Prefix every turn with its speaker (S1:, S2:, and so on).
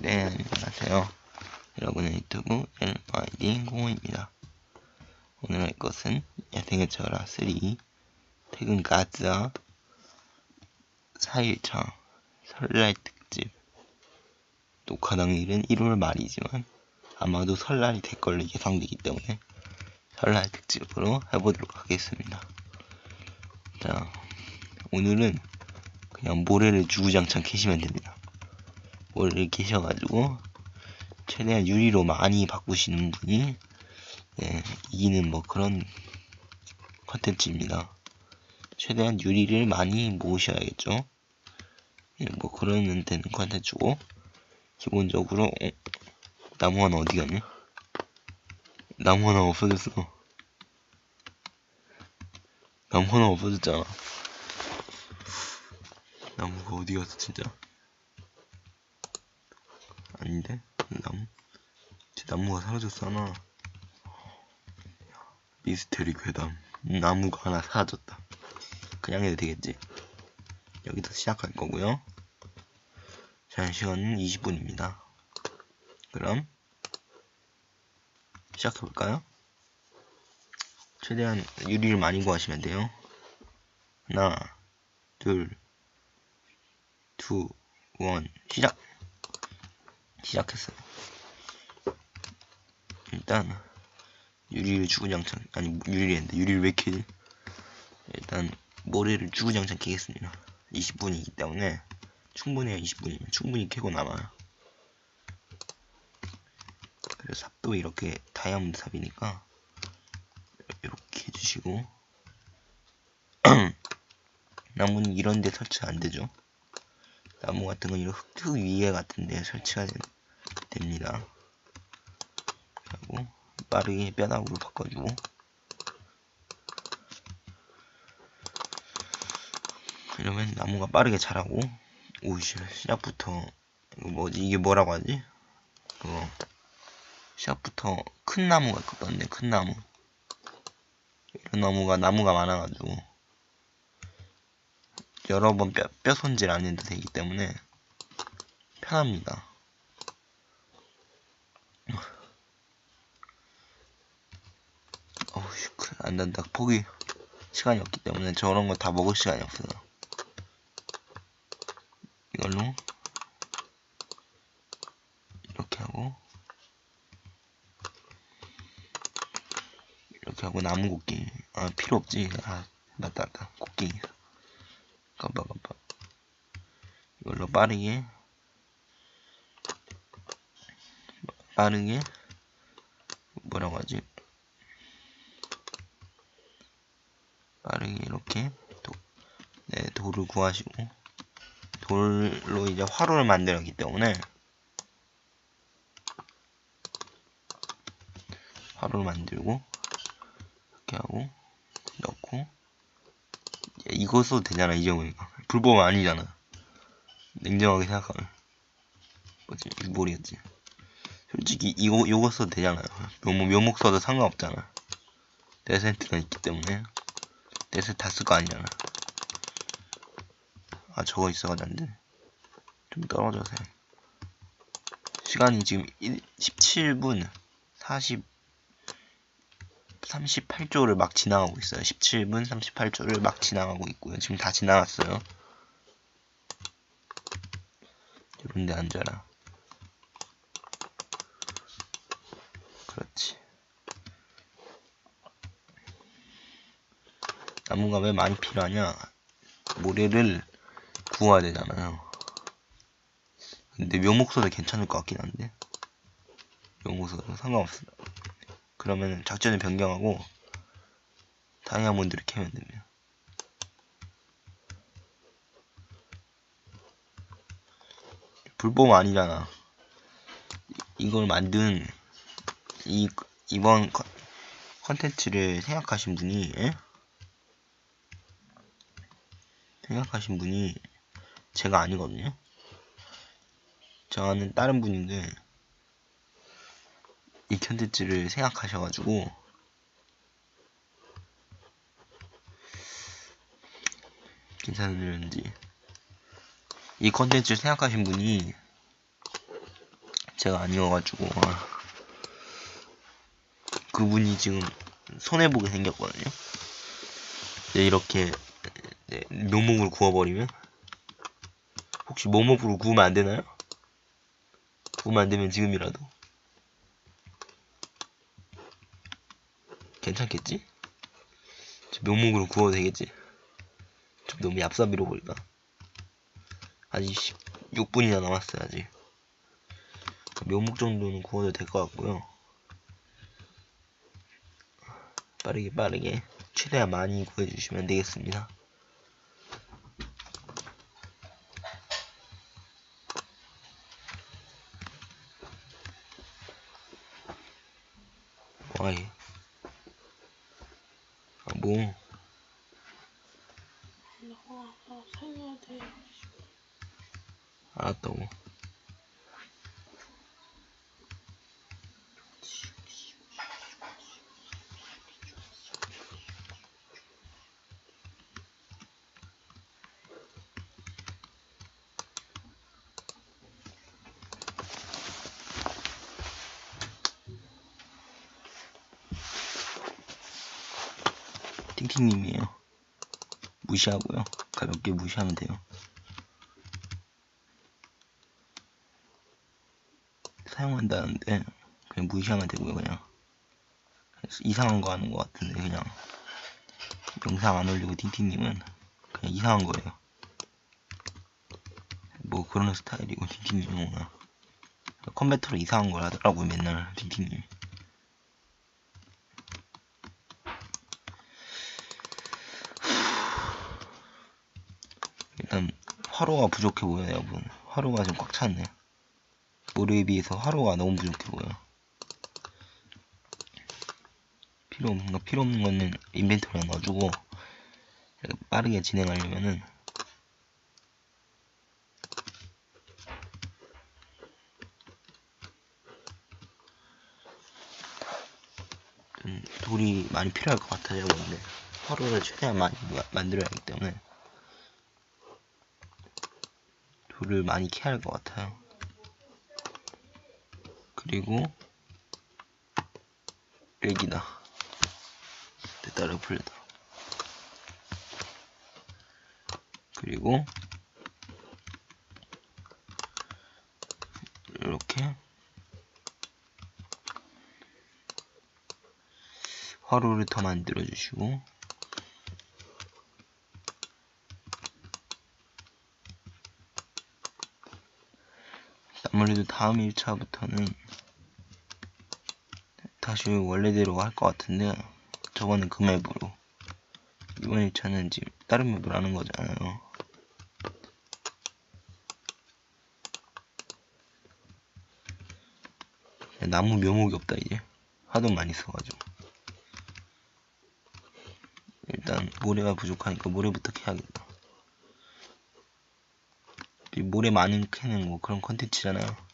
S1: 네, 안녕하세요. 여러분의 유튜브 NYD 공호입니다. 오늘 할 것은 야생의 철화 3 퇴근 가즈아 4일차 설날 특집 녹화 당일은 1월 말이지만 아마도 설날이 될 걸로 예상되기 때문에 설날 특집으로 해보도록 하겠습니다. 자, 오늘은 그냥 모래를 주구장창 캐시면 됩니다. 모래를 캐셔가지고 최대한 유리로 많이 바꾸시는 분이 네, 이기는 뭐 그런 컨텐츠입니다. 최대한 유리를 많이 모으셔야겠죠. 네, 뭐 그러면 되는 컨텐츠고 기본적으로 어, 나무 하나 어디 갔냐? 나무 하나 없어졌어. 나무 하나 없어졌잖아. 나무가 어디 갔어 진짜? 아닌데? 나무? 제 나무가 사라졌어 하나. 미스테리 괴담. 나무가 하나 사라졌다. 그냥 해도 되겠지? 여기서 시작할 거고요. 제한 시간은 20분입니다. 그럼 시작해볼까요? 최대한 유리를 많이 구하시면 돼요. 하나, 둘, 투, 원, 시작! 시작했어요. 일단, 유리를 주구장창, 아니, 유리를 했는데, 유리를 왜 캐지? 일단, 모래를 주구장창 캐겠습니다. 20분이기 때문에, 충분해요, 20분이면. 충분히 캐고 남아요. 그래서 삽도 이렇게 다이아몬드 삽이니까, 이렇게 해주시고, 나무는 이런 데 설치 안 되죠. 나무 같은 건 이런 흙, 흙 위에 같은 데 설치가 되, 됩니다. 하고 빠르게 뼈다구로 바꿔주고 이러면 나무가 빠르게 자라고 오씨 시작부터 뭐지 이게 뭐라고 하지? 그거 시작부터 큰 나무가 있거든요 큰 나무 이런 나무가 나무가 많아가지고 여러 번 뼈, 뼈 손질 안 해도 되기 때문에 편합니다. 어우씨, 안 된다. 포기. 시간이 없기 때문에 저런 거 다 먹을 시간이 없어요. 이걸로 이렇게 하고 이렇게 하고 나무 곡괭이 아 필요 없지 아 맞다 맞다 곡괭이 깜빡 깜빡 이걸로 빠르게 빠르게 뭐라고 하지 빠르게 이렇게 도, 네, 돌을 구하시고 돌로 이제 화로를 만들었기 때문에 화로를 만들고 이렇게 하고 넣고 이거 써도 되잖아 이제 보니까. 불법 아니잖아. 냉정하게 생각하면. 뭐지? 일몰이었지? 솔직히 이거 요거 써도 되잖아요 묘목, 묘목 써도 상관없잖아. 데센트가 있기 때문에 데센트 다쓸 거 아니잖아 아 저거 있어가지고 안돼 좀 떨어져서 해. 시간이 지금 1, 17분 40 38조를 막 지나가고 있어요. 17분 38조를 막 지나가고 있고요. 지금 다 지나갔어요. 이런데 앉아라. 그렇지. 나무가 왜 많이 필요하냐? 모래를 구워야 되잖아요. 근데 묘목소도 괜찮을 것 같긴 한데. 묘목소도 상관없어요. 그러면 작전을 변경하고 다이아몬드를 캐면 됩니다. 불법 아니잖아. 이걸 만든 이 이번 컨텐츠를 생각하신 분이 에? 생각하신 분이 제가 아니거든요. 저는 다른 분인데 이 컨텐츠를 생각하셔가지고 괜찮은지 이 컨텐츠를 생각하신 분이 제가 아니어가지고 아. 그분이 지금 손해보게 생겼거든요 네, 이렇게 네, 묘목을 구워버리면 혹시 모목으로 구우면 안 되나요? 구우면 안 되면 지금이라도 괜찮겠지? 저 묘목으로 구워도 되겠지? 좀 너무 얍삽이로 보일까? 아직 16분이나 남았어요 아직 묘목 정도는 구워도 될 것 같고요 빠르게 빠르게 최대한 많이 구해주시면 되겠습니다 와이 아 뭐?
S2: 나와 나
S1: 팅팅님이에요. 무시하고요. 가볍게 무시하면 돼요. 사용한다는데 그냥 무시하면 되고요 그냥. 이상한 거 하는 것 같은데 그냥. 영상 안 올리고 팅팅님은 그냥 이상한 거예요. 뭐 그런 스타일이고 워낙 컴퓨터로 이상한 걸 하더라고요 맨날 팅팅님 일단 화로가 부족해 보여요 여러분. 화로가 좀 꽉 찼네. 모래에 비해서 화로가 너무 부족해 보여 필요 없는 거 필요 없는 거는 인벤토리에 넣어주고 빠르게 진행하려면은 좀 돌이 많이 필요할 것 같아요 근데 화로를 최대한 많이 마- 만들어야 하기 때문에 돌을 많이 캐야 할것 같아요. 그리고 여기다 됐다 풀렸다. 그리고 이렇게 화로를 더 만들어 주시고 아무래도 다음 1차부터는 다시 원래대로 할 것 같은데 저거는 그 맵으로. 이번 1차는 지금 다른 맵으로 하는 거잖아요. 나무 묘목이 없다 이제 하도 많이 써가지고. 일단 모래가 부족하니까 모래부터 캐야겠다. 이 모래 많은 캐는 뭐 그런 컨텐츠잖아요